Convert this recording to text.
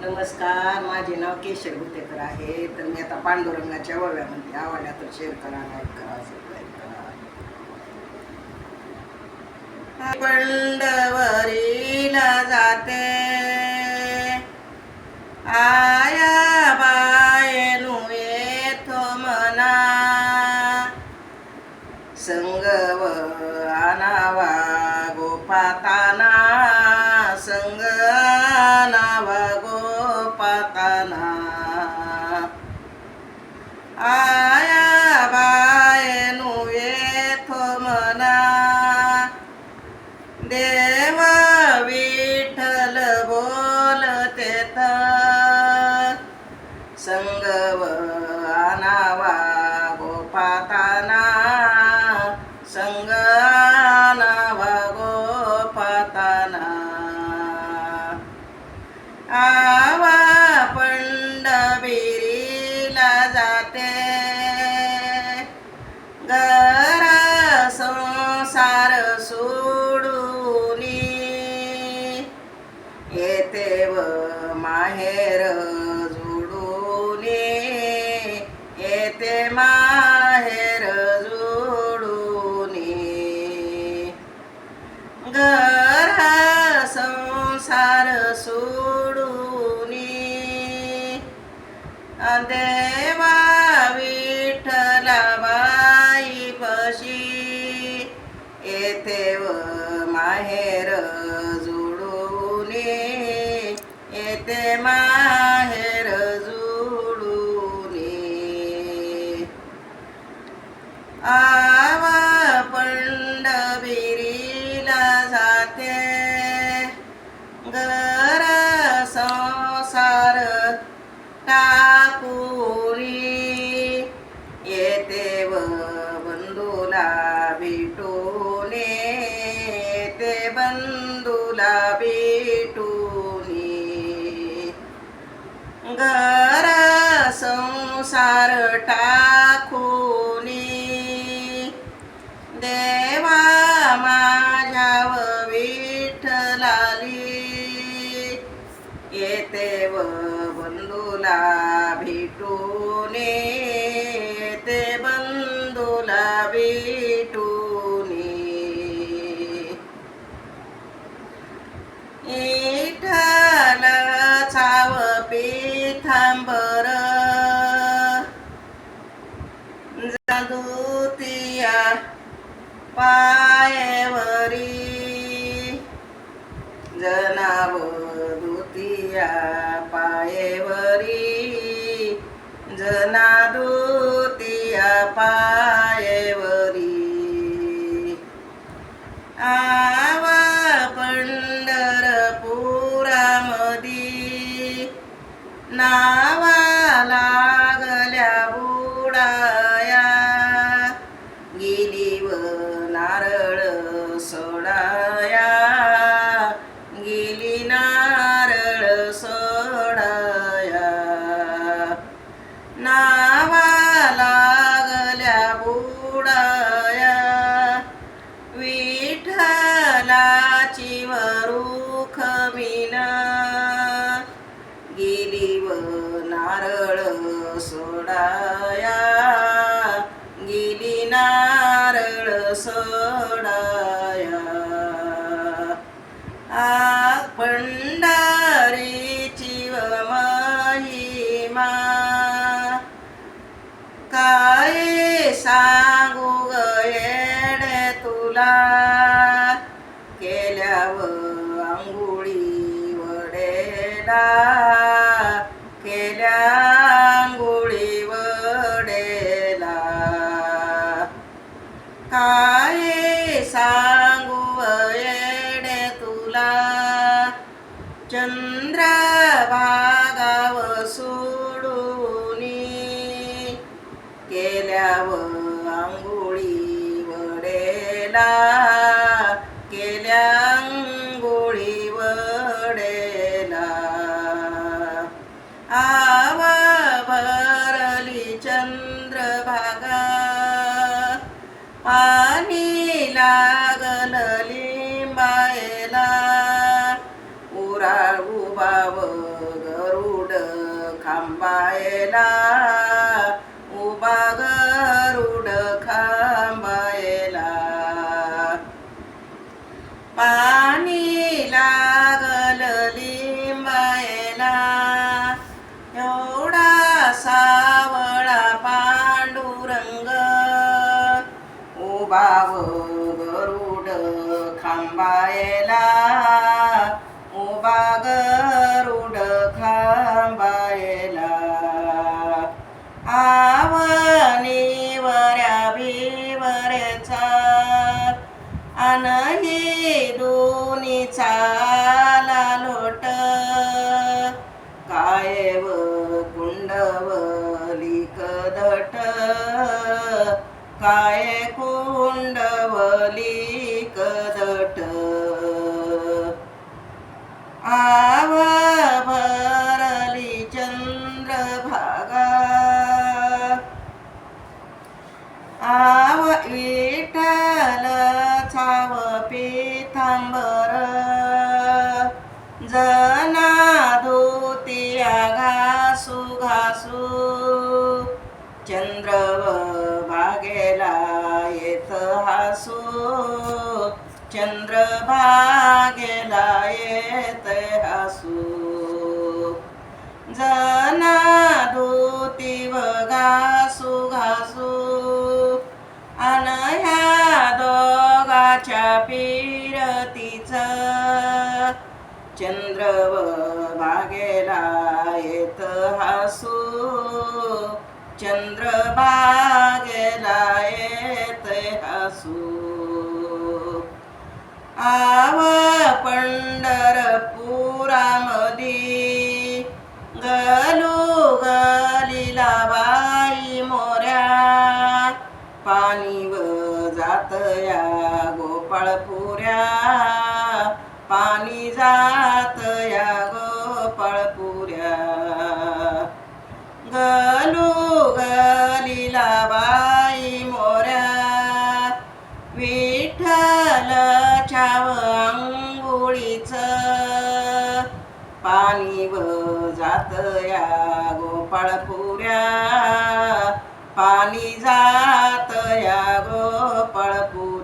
नमस्कार माझे नाव केशर गुतेकर आहे. तर मी आता पांडुरंगाच्या वव्यामध्ये आवडल्या तर शेअर करा लाईक करा सबस्क्राईब करा. पंडवरीला जाते. आया बायनु येतो मना. संगव आणावा गोपाताना. संग नावा माहेर जोडूनी येते माहेर जोडूनी घर संसार सोडूनी देवा विठ्ठला बाई पशी येते व माहेर ते घर संसार टाकुरी. येते व बंधूला भेटून ते बंधूला भेटूनी. घर संसार टा पायवरी. जनाव दुतिया पायवरी. जना दुतिया पायवरी. आवा पंढरपुरामधी. नावा लागल्या बुडाया. गेली नारळ सोडाया. गेली नारळ सोडाया. नावा लागल्या बुडाया. विठ्ठलाची वरुख मीन गेली व नारळ सोडाया. गेली ना सोडाया काय सांगू येणे तुला? चंद्रभागाव सोडूनी केल्याव आंघोळी वडेला केल्या आंघोळी वडेला आवा भरली चंद्रभागा लागल लिंबायला. उराळ उभाव गरुड खांबायला. उभा गरुड खांबायला. पाणी लागल लिंबायला. एवढा सावळा पांडुरंग. उभा खांबायला उभा गरुड खांबायला. आवनीवऱ्या भीवऱ्याचा अनही दोन्हीचा घासू घासू. चंद्र भागेला येत हासू. चंद्र भागेला येत हासू. जना धोती व घासू घासू. अन ह्या दोगाच्या पिरतीच चंद्र व चंद्र भागेला येत हासू. आव पंढरपूर पाणी व जातया गोपाळपुऱ्या. पाणी जातया गोपाळपुऱ्या.